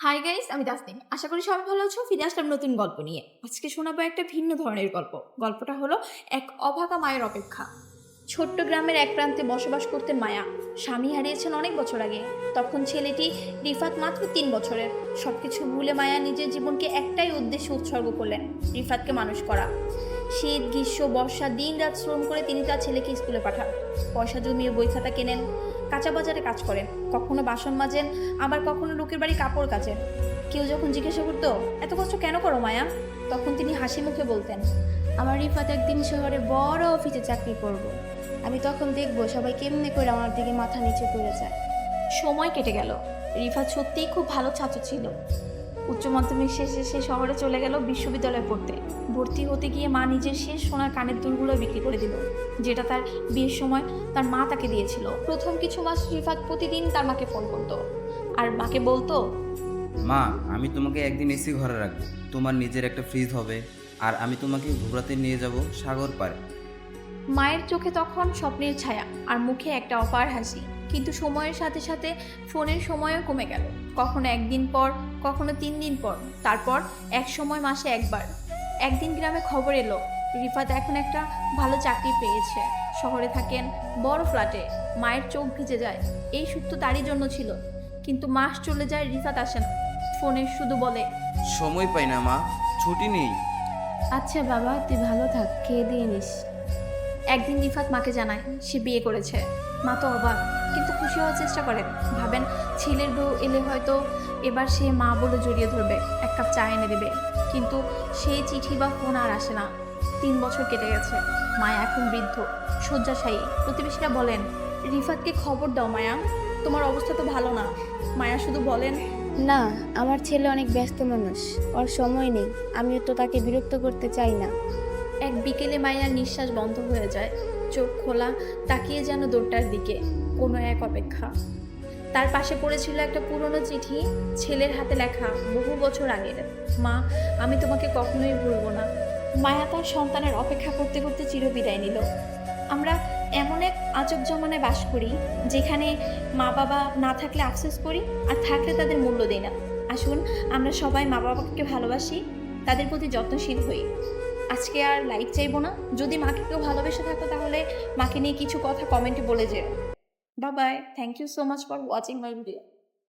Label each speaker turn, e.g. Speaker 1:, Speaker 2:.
Speaker 1: Hi guys আমি তাসনিম আশা করি সবাই ভালো আছো। ফিরে আসলাম নতুন গল্প নিয়ে। আজকে শোনাবো একটা ভিন্ন ধরনের গল্প। গল্পটা হলো এক অভাগা মায়ের অপেক্ষা। ছোট্ট গ্রামের এক প্রান্তে বসবাস করতে মায়া। স্বামী হারিয়েছেন অনেক বছর আগে। তখন ছেলেটি রিফাত মাত্র তিন বছরের। সবকিছু ভুলে মায়া নিজের জীবনকে একটাই উদ্দেশ্যে উৎসর্গ করলেন, রিফাতকে মানুষ করা। শীত, গ্রীষ্ম, বর্ষা দিন রাত শ্রম করে তিনি তার ছেলেকে স্কুলে পাঠান। পয়সা জমিয়ে বই খাতা কেনেন, কাঁচা বাজারে কাজ করেন, কখনো বাসন মাজেন, আবার কখনো লোকের বাড়ি কাপড় কাচেন। কেউ যখন জিজ্ঞাসা করতো, এত কষ্ট কেন করো মায়া? তখন তিনি হাসি মুখে বলতেন,
Speaker 2: আমার রিফাত একদিন শহরে বড় অফিসে চাকরি করব। আমি তখন দেখব সবাই কেমনে করে আমার দিকে মাথা নিচু করে যায়।
Speaker 1: সময় কেটে গেল। রিফাত সত্যিই খুব ভালো ছাত্র ছিল। উচ্চ মাধ্যমিক শেষে সে শহরে চলে গেল বিশ্ববিদ্যালয়ে পড়তে। ভর্তি হতে গিয়ে মা নিজের শেষ সোনার কানের দুলগুলো বিক্রি করে দিল যেটা তার বিয়ের সময় তার মা তাকে দিয়েছিল। প্রথম কিছু মাস রিফাত প্রতিদিন তার মাকে ফোন করতো। আর মাকে বলতো
Speaker 3: মা আমি তোমাকে একদিন এসি ঘরে রাখব। তোমার নিজের একটা ফ্রিজ হবে আর আমি তোমাকে ঘুরাতে নিয়ে যাব সাগর পারে
Speaker 1: মায়ের চোখে তখন স্বপ্নের ছায়া আর মুখে একটা অপার হাসি। কিন্তু সময়ের সাথে সাথে ফোনের সময়ও কমে গেল। কখনো একদিন পর কখনো তিন দিন পর তারপর এক সময় মাসে একবার। একদিন গ্রামে খবর এলো রিফাত এখন একটা ভালো চাকরি পেয়েছে। শহরে থাকেন বড় ফ্ল্যাটে মায়ের চোখ ভিজে যায় এই সুখ তো তারই জন্য ছিল। কিন্তু মাস চলে যায় রিফাত আসে না ফোনে শুধু বলে
Speaker 3: সময় পাই না মা ছুটি নেই।
Speaker 2: আচ্ছা বাবা তুই ভালো থাক খেয়ে দিয়ে নিস।
Speaker 1: একদিন রিফাত মাকে জানায়, সে বিয়ে করেছে। মা তো অবাক, কিন্তু খুশি হওয়ার চেষ্টা করেন ভাবেন, ছেলের বউ এলে হয়তো এবার সে মা বলে জড়িয়ে ধরবে, এক কাপ চা এনে দেবে। কিন্তু সেই চিঠি বা ফোন আর আসে না। তিন বছর কেটে গেছে, মায়া এখন বৃদ্ধ, শয্যাশায়ী। প্রতিবেশীরা বলেন, রিফাতকে খবর দাও মায়া, তোমার অবস্থা তো ভালো না। মায়া শুধু বলেন,
Speaker 2: না, আমার ছেলে অনেক ব্যস্ত মানুষ, ওর সময় নেই, আমিও তো তাকে বিরক্ত করতে চাই না।
Speaker 1: এক বিকেলে মায়ার নিঃশ্বাস বন্ধ হয়ে যায়, চোখ খোলা, তাকিয়ে যেন দৌড়টার দিকে, কোনো এক অপেক্ষা। তার পাশে পড়েছিল একটা পুরনো চিঠি, ছেলের হাতে লেখা, বহু বছর আগের। মা, আমি তোমাকে কখনোই ভুলব না। মায়া তার সন্তানের অপেক্ষা করতে করতে চিরবিদায় নিল। আমরা এমন এক আজব জমানায় বাস করি, যেখানে মা বাবা না থাকলে আফসোস করি আর থাকলে তাদের মূল্য দেই না। আসুন, আমরা সবাই মা বাবাকে ভালোবাসি, তাদের প্রতি যত্নশীল হই। আজকে আর লাইক চাইব না। যদি মাকে কেউ ভালোবেসে থাকো তাহলে মাকে নিয়ে কিছু কথা কমেন্টে বলে যেও। বাবাই bye thank you so much for watching my video